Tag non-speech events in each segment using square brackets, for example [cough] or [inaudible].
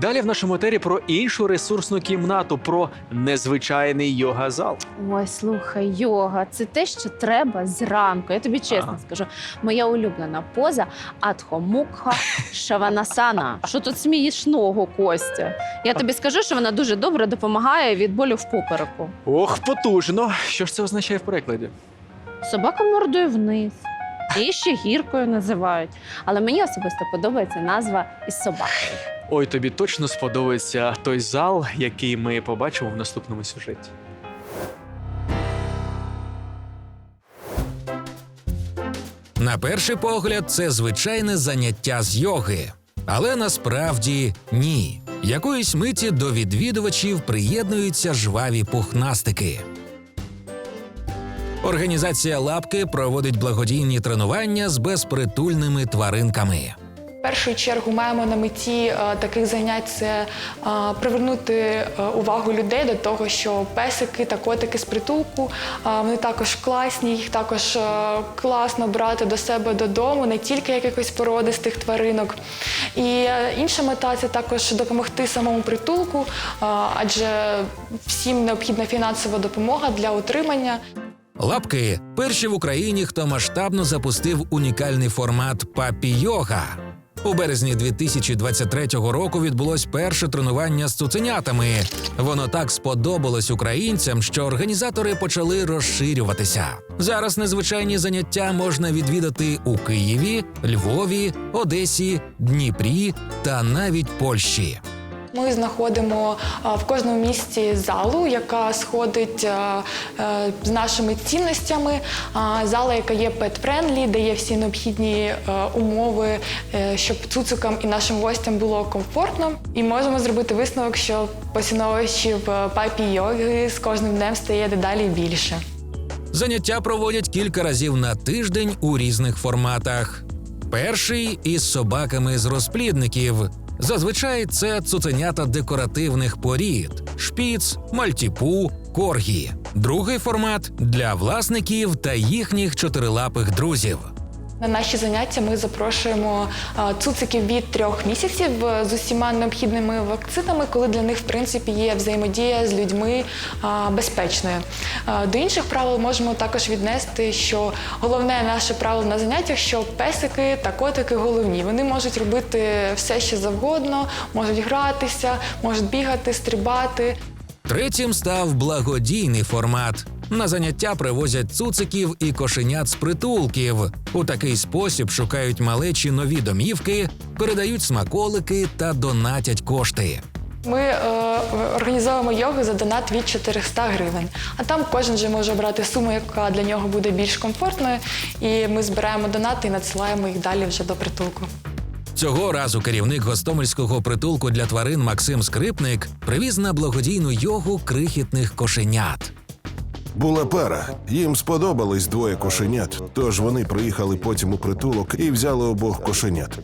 Далі в нашому етері про іншу ресурсну кімнату, про незвичайний йога-зал. Ой, слухай, йога, це те, що треба зранку. Я тобі чесно Ага. скажу. Моя улюблена поза Адхомукха Шаванасана. Що тут смішного, Костя? Я тобі скажу, що вона дуже добре допомагає від болю в попереку. Ох, потужно! Що ж це означає в перекладі? Собака мордою вниз. І ще гіркою називають. Але мені особисто подобається назва із собакою. Ой, тобі точно сподобається той зал, який ми побачимо в наступному сюжеті. На перший погляд, це звичайне заняття з йоги. Але насправді ні. Якоїсь миті до відвідувачів приєднуються жваві пухнастики. Організація лапки проводить благодійні тренування з безпритульними тваринками. Першу чергу маємо на меті е, таких занять це е, привернути е, увагу людей до того, що песики та котики з притулку вони також класні, їх також класно брати до себе додому, не тільки якихось породистих тваринок. І інша мета це також допомогти самому притулку, адже всім необхідна фінансова допомога для утримання. Лапки перші в Україні, хто масштабно запустив унікальний формат папі йога. У березні 2023 року відбулось перше тренування з цуценятами. Воно так сподобалось українцям, що організатори почали розширюватися. Зараз незвичайні заняття можна відвідати у Києві, Львові, Одесі, Дніпрі та навіть Польщі. Ми знаходимо в кожному місті залу, яка сходить е, з нашими цінностями. Зала, яка є pet-friendly, де є всі необхідні е, умови, е, щоб цуцикам і нашим гостям було комфортно. І можемо зробити висновок, що поціновувачів папі йоги з кожним днем стає дедалі більше. Заняття проводять кілька разів на тиждень у різних форматах. Перший із собаками з розплідників. Зазвичай це цуценята декоративних порід: шпіц, мальтіпу, коргі. Другий формат для власників та їхніх чотирилапих друзів. На наші заняття ми запрошуємо цуциків від трьох місяців е, з усіма необхідними вакцинами, коли для них в принципі є взаємодія з людьми безпечною. До інших правил можемо також віднести, що головне наше правило на заняттях, що песики та котики головні. Вони можуть робити все, що завгодно, можуть гратися, можуть бігати, стрибати. Третім став благодійний формат. На заняття привозять цуциків і кошенят з притулків. У такий спосіб шукають малечі нові домівки, передають смаколики та донатять кошти. Ми е, організовуємо йогу за донат від 400 гривень. А там кожен же може обрати суму, яка для нього буде більш комфортною. І ми збираємо донати і надсилаємо їх далі вже до притулку. Цього разу керівник гостомельського притулку для тварин Максим Скрипник привіз на благодійну йогу крихітних кошенят. Була пара. Їм сподобались двоє кошенят, тож вони приїхали потім у притулок і взяли обох кошенят.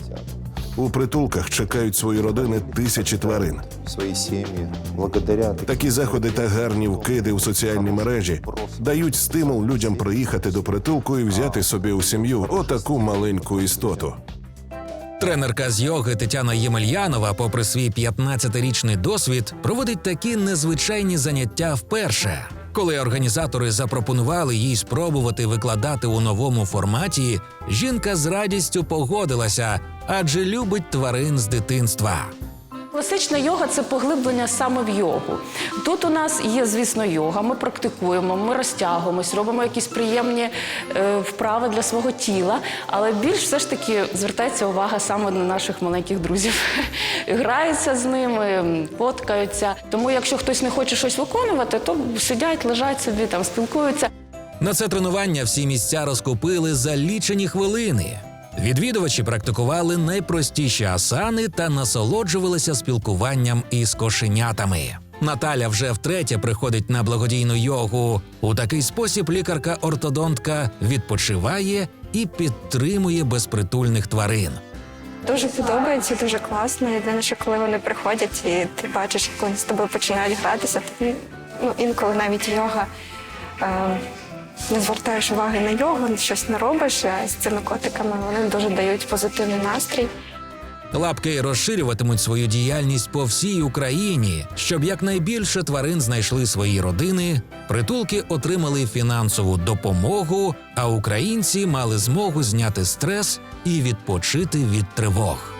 У притулках чекають свої родини тисячі тварин. свои семьи благодаря Такі заходи та гарні вкиди у соціальні мережі дають стимул людям приїхати до притулку і взяти собі у сім'ю отаку маленьку істоту. Тренерка з йоги Тетяна Ємельянова, попри свій 15-річний досвід, проводить такі незвичайні заняття вперше. Коли організатори запропонували їй спробувати викладати у новому форматі, жінка з радістю погодилася, адже любить тварин з дитинства. Класична йога це поглиблення саме в йогу. Тут у нас є, звісно, йога. Ми практикуємо, ми розтягуємось, робимо якісь приємні е, вправи для свого тіла. Але більш все ж таки звертається увага саме на наших маленьких друзів. [laughs] Граються з ними, м, фоткаються. Тому, якщо хтось не хоче щось виконувати, то сидять, лежать собі там, спілкуються. На це тренування всі місця розкупили за лічені хвилини. Відвідувачі практикували найпростіші асани та насолоджувалися спілкуванням із кошенятами. Наталя вже втретє приходить на благодійну йогу. У такий спосіб лікарка-ортодонтка відпочиває і підтримує безпритульних тварин. Дуже подобається, дуже класно. Єдине, що коли вони приходять і ти бачиш, як вони з тобою починають гратися, ти ну, інколи навіть йога е, не звертаєш уваги на йогу, щось не робиш. З цими котиками вони дуже дають позитивний настрій. Лапки розширюватимуть свою діяльність по всій Україні, щоб якнайбільше тварин знайшли свої родини, притулки отримали фінансову допомогу, а українці мали змогу зняти стрес і відпочити від тривог.